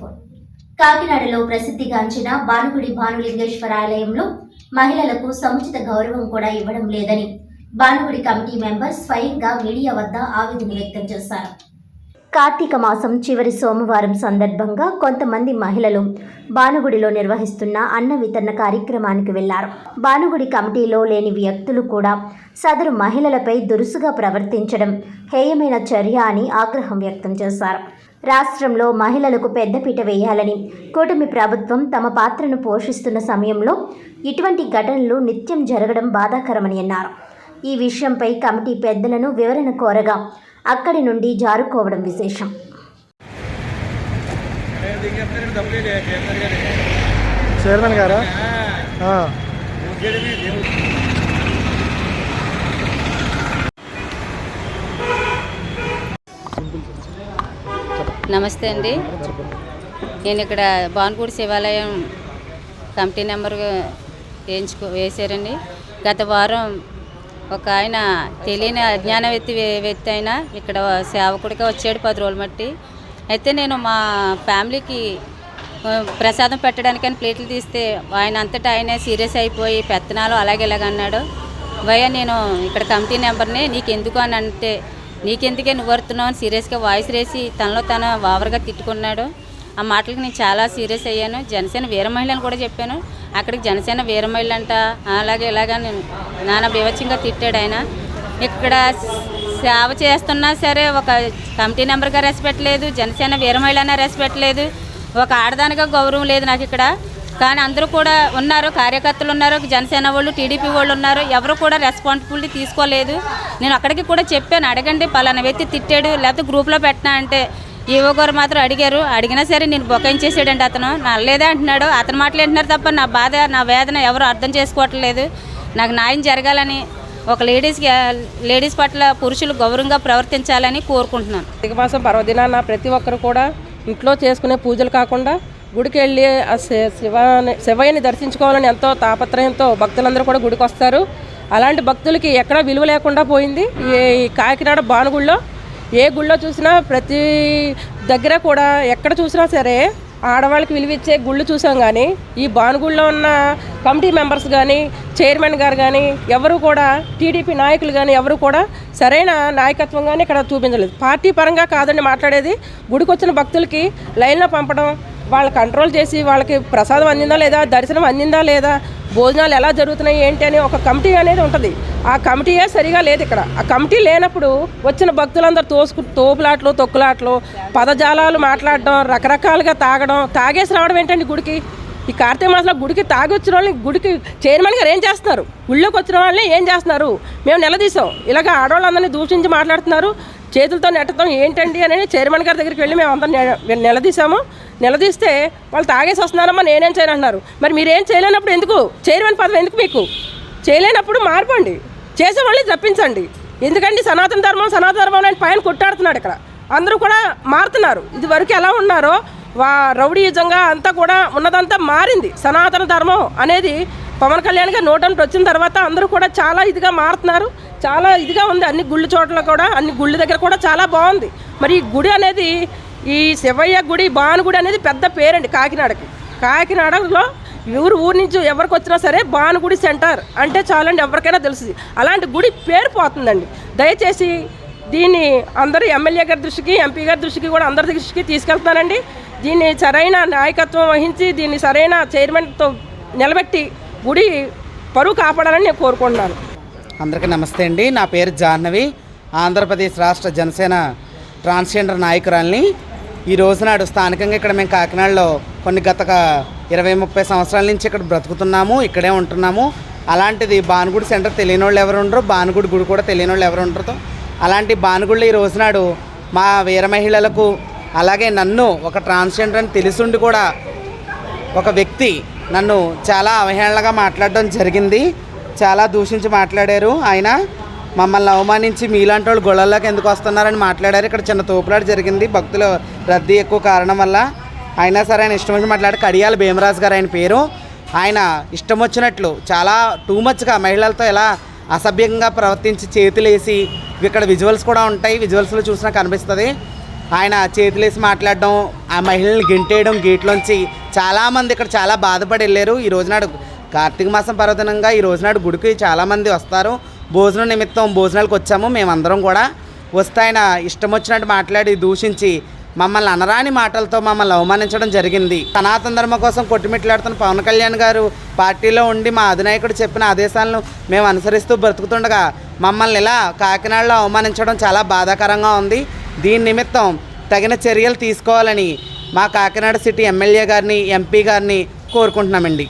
Four కాకినాడలో ప్రసిద్ధిగాంచిన భానుగుడి భానులింగేశ్వర ఆలయంలో మహిళలకు సముచిత గౌరవం కూడా ఇవ్వడం లేదని భానుగుడి కమిటీ మెంబర్ స్వయంగా మీడియా వద్ద ఆవేదన వ్యక్తం చేశారు. కార్తీక మాసం చివరి సోమవారం సందర్భంగా కొంతమంది మహిళలు భానుగుడిలో నిర్వహిస్తున్న అన్న వితరణ కార్యక్రమానికి వెళ్ళారు. భానుగుడి కమిటీలో లేని వ్యక్తులు కూడా సదరు మహిళలపై దురుసుగా ప్రవర్తించడం హేయమైన చర్య అని ఆగ్రహం వ్యక్తం చేశారు. రాష్ట్రంలో మహిళలకు పెద్దపీట వేయాలని కూటమి ప్రభుత్వం తమ పాత్రను పోషిస్తున్న సమయంలో ఇటువంటి ఘటనలు నిత్యం జరగడం బాధాకరమని అన్నారు. ఈ విషయంపై కమిటీ పెద్దలను వివరణ కోరగా అక్కడి నుండి జారుకోవడం విశేషం. చైర్మన్ గారా? నమస్తే అండి. నేను ఇక్కడ భానుగూడి శివాలయం కమిటీ నెంబర్ వేయించుకో వేశారండి. గత వారం ఒక ఆయన తెలియని అజ్ఞాన వ్యక్తి వ్యక్తి అయినా ఇక్కడ సేవకుడిగా వచ్చాడు పది రోజులు మట్టి. అయితే నేను మా ఫ్యామిలీకి ప్రసాదం పెట్టడానికని ప్లేట్లు తీస్తే ఆయన అంతటా ఆయనే సీరియస్ అయిపోయి పెత్తనాలు అలాగే ఇలాగ అన్నాడు. భయ్య నేను ఇక్కడ కమిటీ నెంబర్ని నీకు ఎందుకు అని అంటే నీకెందుకే నువ్వు వరుతున్నావు అని సీరియస్గా వాయిస్ రేసి తనలో తన ఓవర్గా తిట్టుకున్నాడు. ఆ మాటలకు నేను చాలా సీరియస్ అయ్యాను. జనసేన వీర మహిళని కూడా చెప్పాను. అక్కడికి జనసేన వీర మహిళ అంట అలాగే ఇలాగా నేను నానా బీవచ్యంగా తిట్టాడు ఆయన. ఇక్కడ సేవ చేస్తున్నా సరే ఒక కమిటీ నెంబర్గా రెస్పెక్ట్ లేదు. జనసేన వీర మహిళ అన్న రెస్పెక్ట్ లేదు. ఒక ఆడదానిగా గౌరవం లేదు నాకు ఇక్కడ. కానీ అందరూ కూడా ఉన్నారు కార్యకర్తలు ఉన్నారు జనసేన వాళ్ళు టీడీపీ వాళ్ళు ఉన్నారు. ఎవరు కూడా రెస్పాన్సిబిలిటీ తీసుకోలేదు. నేను అక్కడికి కూడా చెప్పాను అడగండి పలానా వ్యక్తి తిట్టాడు లేకపోతే గ్రూప్లో పెట్టినా అంటే. ఈవో గారు మాత్రం అడిగారు అడిగినా సరే నేను బొకాయించేసాడండి అతను. నల్లేదే అంటున్నాడు అతను మాటలు వింటున్నారు తప్ప నా బాధ నా వేదన ఎవరు అర్థం చేసుకోవట్లేదు నాకు న్యాయం జరగాలని ఒక లేడీస్కి లేడీస్ పట్ల పురుషులు గౌరవంగా ప్రవర్తించాలని కోరుకుంటున్నాను. కార్తీక మాసం పర్వదినాన ప్రతి ఒక్కరు కూడా ఇంట్లో చేసుకునే పూజలు కాకుండా గుడికి వెళ్ళి ఆ శి- శివాని శివయ్యని దర్శించుకోవాలని ఎంతో తాపత్రయంతో భక్తులందరూ కూడా గుడికి వస్తారు అలాంటి భక్తులకి ఎక్కడా విలువ లేకుండా పోయింది. ఈ కాకినాడ భానుగుళ్ళో ఏ గుళ్ళో చూసినా ప్రతి దగ్గర కూడా ఎక్కడ చూసినా సరే ఆడవాళ్ళకి విలువిచ్చే గుళ్ళు చూసాం కానీ ఈ బానుగుళ్ళో ఉన్న కమిటీ మెంబర్స్ కానీ చైర్మన్ గారు కానీ ఎవరు కూడా టీడీపీ నాయకులు కానీ ఎవరు కూడా సరైన నాయకత్వం కానీ ఇక్కడ చూపించలేదు. పార్టీ పరంగా కాదండి మాట్లాడేది. గుడికొచ్చిన భక్తులకి లైన్లో పంపడం వాళ్ళు కంట్రోల్ చేసి వాళ్ళకి ప్రసాదం అందిందా లేదా దర్శనం అందిందా లేదా భోజనాలు ఎలా జరుగుతున్నాయి ఏంటి అని ఒక కమిటీ అనేది ఉంటుంది. ఆ కమిటీయే సరిగా లేదు ఇక్కడ. ఆ కమిటీ లేనప్పుడు వచ్చిన భక్తులందరూ తోసుకు తోపులాట్లు తొక్కులాట్లు పదజాలాలు మాట్లాడడం రకరకాలుగా తాగడం తాగేసి రావడం ఏంటండి గుడికి? ఈ కార్తీక మాసంలో గుడికి తాగి వచ్చిన వాళ్ళని గుడికి చైర్మన్ గారు ఏం చేస్తున్నారు? గుళ్ళోకి వచ్చిన వాళ్ళని ఏం చేస్తున్నారు? మేము నిలదీసాం ఇలాగ ఆడవాళ్ళందరినీ దూషించి మాట్లాడుతున్నారు. చేతులతో నెట్టడం ఏంటండి అని చైర్మన్ గారి దగ్గరికి వెళ్ళి మేము అందరం నిలదీసాము నిలదీస్తే వాళ్ళు తాగేసి వస్తున్నారమ్మా నేనేం చేయను అంటున్నారు. మరి మీరేం చేయలేనప్పుడు ఎందుకు? చైర్మన్ పదవి ఎందుకు మీకు? చేయలేనప్పుడు మార్పండి. చేసే వాళ్ళని తప్పించండి. ఎందుకంటే సనాతన ధర్మం సనాతన ధర్మం అని పైన కొట్టాడుతున్నాడు ఇక్కడ. అందరూ కూడా మారుతున్నారు. ఇది వరకు ఎలా ఉన్నారో వా రౌడీయుజంగా అంతా కూడా ఉన్నదంతా మారింది. సనాతన ధర్మం అనేది పవన్ కళ్యాణ్ గారు నోటంటే వచ్చిన తర్వాత అందరూ కూడా చాలా ఇదిగా మారుతున్నారు. చాలా ఇదిగా ఉంది. అన్ని గుళ్ళు చోట్ల కూడా అన్ని గుళ్ళ దగ్గర కూడా చాలా బాగుంది. మరి ఈ గుడి అనేది ఈ శివయ్య గుడి భానుగుడి అనేది పెద్ద పేరండి కాకినాడకి. కాకినాడలో ఊరు ఊరు నుంచి ఎవరికి వచ్చినా సరే భానుగుడి సెంటర్ అంటే చాలండి ఎవరికైనా తెలుసు అలాంటి గుడి పేరు పోతుందండి. దయచేసి దీన్ని అందరూ ఎమ్మెల్యే గారి దృష్టికి ఎంపీ గారి దృష్టికి కూడా అందరి దృష్టికి తీసుకెళ్తానండి దీన్ని సరైన నాయకత్వం వహించి దీన్ని సరైన చైర్మన్తో నిలబెట్టి గుడి పరువు కాపాడాలని నేను కోరుకుంటున్నాను. అందరికీ నమస్తే అండి. నా పేరు జాహ్నవి. ఆంధ్రప్రదేశ్ రాష్ట్ర జనసేన ట్రాన్స్జెండర్ నాయకురాల్ని ఈ రోజు నాడు స్థానికంగా ఇక్కడ మేము కాకినాడలో కొన్ని గత ఇరవై ముప్పై సంవత్సరాల నుంచి ఇక్కడ బ్రతుకుతున్నాము ఇక్కడే ఉంటున్నాము. అలాంటిది బానుగుడి సెంటర్ తెలియని వాళ్ళు ఎవరు ఉండరు బానుగుడి గుడి కూడా తెలియని వాళ్ళు ఎవరు ఉండరు. అలాంటి బానుగుడిలో ఈ రోజు నాడు మా వీర మహిళలకు అలాగే నన్ను ఒక ట్రాన్స్జెండర్ అని తెలిసుండి కూడా ఒక వ్యక్తి నన్ను చాలా అవహేళనగా మాట్లాడడం జరిగింది. చాలా దూషించి మాట్లాడారు. ఆయన మమ్మల్ని అవమానించి మీలాంటి వాళ్ళు గొడవల్లోకి ఎందుకు వస్తున్నారని మాట్లాడారు. ఇక్కడ చిన్న తోపులాట జరిగింది. భక్తుల రద్దీ ఎక్కువ కారణం వల్ల అయినా సరే ఆయన ఇష్టం వచ్చి మాట్లాడి కడియాల భీమరాజు గారు ఆయన పేరు. ఆయన ఇష్టం వచ్చినట్లు చాలా టూ మచ్గా మహిళలతో ఎలా అసభ్యంగా ప్రవర్తించి చేతులేసి ఇక్కడ విజువల్స్ కూడా ఉంటాయి. విజువల్స్లో చూసినా కనిపిస్తుంది. ఆయన చేతులేసి మాట్లాడడం ఆ మహిళల్ని గెంటేయడం గేట్లోంచి చాలామంది ఇక్కడ చాలా బాధపడి వెళ్ళారు. ఈ రోజునాడు కార్తీక మాసం పర్వదినంగా ఈ రోజునాడు గుడికి చాలామంది వస్తారు. భోజనం నిమిత్తం భోజనాలకు వచ్చాము. మేమందరం కూడా వస్తే ఆయన ఇష్టం వచ్చినట్టు మాట్లాడి దూషించి మమ్మల్ని అనరాని మాటలతో మమ్మల్ని అవమానించడం జరిగింది. సనాతన ధర్మ కోసం కొట్టుమిట్లాడుతున్న పవన్ కళ్యాణ్ గారు పార్టీలో ఉండి మా అధినాయకుడు చెప్పిన ఆదేశాలను మేము అనుసరిస్తూ బ్రతుకుతుండగా మమ్మల్ని ఇలా కాకినాడలో అవమానించడం చాలా బాధాకరంగా ఉంది. దీని నిమిత్తం తగిన చర్యలు తీసుకోవాలని మా కాకినాడ సిటీ ఎమ్మెల్యే గారిని ఎంపీ గారిని కోరుకుంటున్నామండి.